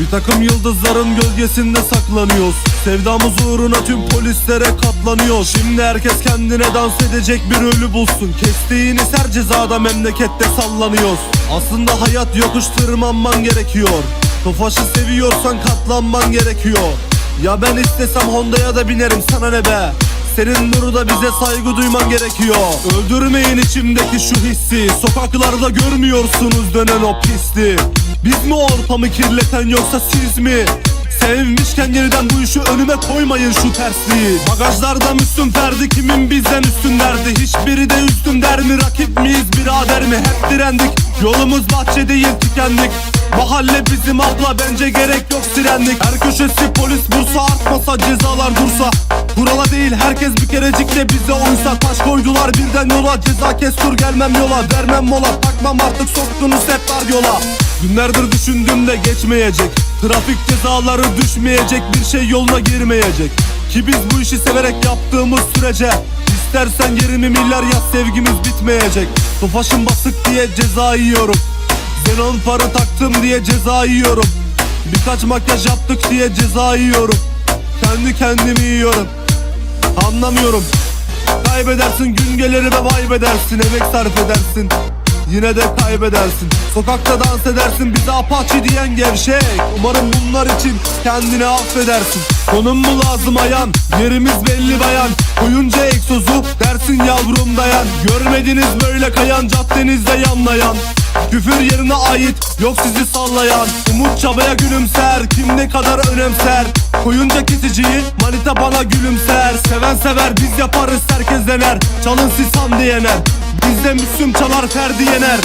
Bir takım yıldızların gölgesinde saklanıyoruz. Sevdamız uğruna tüm polislere katlanıyoruz Şimdi herkes kendine dans edecek bir ölü bulsun. Kestiğiniz her cezada memlekette sallanıyoruz. Aslında hayat yokuş tırmanman gerekiyor. Tofaşı seviyorsan katlanman gerekiyor. Ya ben istesem Honda'ya da binerim sana ne be senin burada bize saygı duyman gerekiyor. Öldürmeyin içimdeki şu hissi. Sokaklarda görmüyorsunuz dönen o pisliği. Biz mi ortamı kirleten yoksa siz mi? Sevmişken yeniden bu işi önüme koymayın şu tersliği. Bagajlarda Müslüm Ferdi kimin bizden üstün derdi? Hiçbiri de üstün der mi? Rakip miyiz birader mi? Hep direndik. Yolumuz bahçe değil tükendik Mahalle bizim abla bence gerek yok sirenlik. Her köşesi polis bursa artmasa cezalar dursa. Kurala değil herkes bir kerecik de bize oysa. Taş koydular birden yola ceza kes dur gelmem yola. Vermem mola takmam artık soktunuz hep dar yola. Günlerdir düşündüm de geçmeyecek. Trafik cezaları düşmeyecek bir şey yoluna girmeyecek. Ki biz bu işi severek yaptığımız sürece İstersen 20 milyar yaz sevgimiz bitmeyecek. Tofaşım basık diye ceza yiyorum Xenon farı taktım diye ceza yiyorum. Birkaç makyaj yaptık diye ceza yiyorum. Kendi kendimi yiyorum. Anlamıyorum. Kaybedersin gün gelir ve vaybedersin Emek sarf edersin. Yine de kaybedersin. Sokakta dans edersin. Bize apaçi diyen gevşek. Umarım bunlar için kendini affedersin. Konum mu lazım ayan? Yerimiz belli bayan. Koyunca egzozu dersin yavrum dayan. Görmediniz böyle kayan. Caddenizde yanlayan Küfür yerine ait yok sizi sallayan. Umut çabaya gülümser kim ne kadar önemser. Koyunca kesiciyi manita bana gülümser. Seven sever biz yaparız herkes dener. Çalın siz Hamdi yener Bizde Müslüm çalar Ferdi yener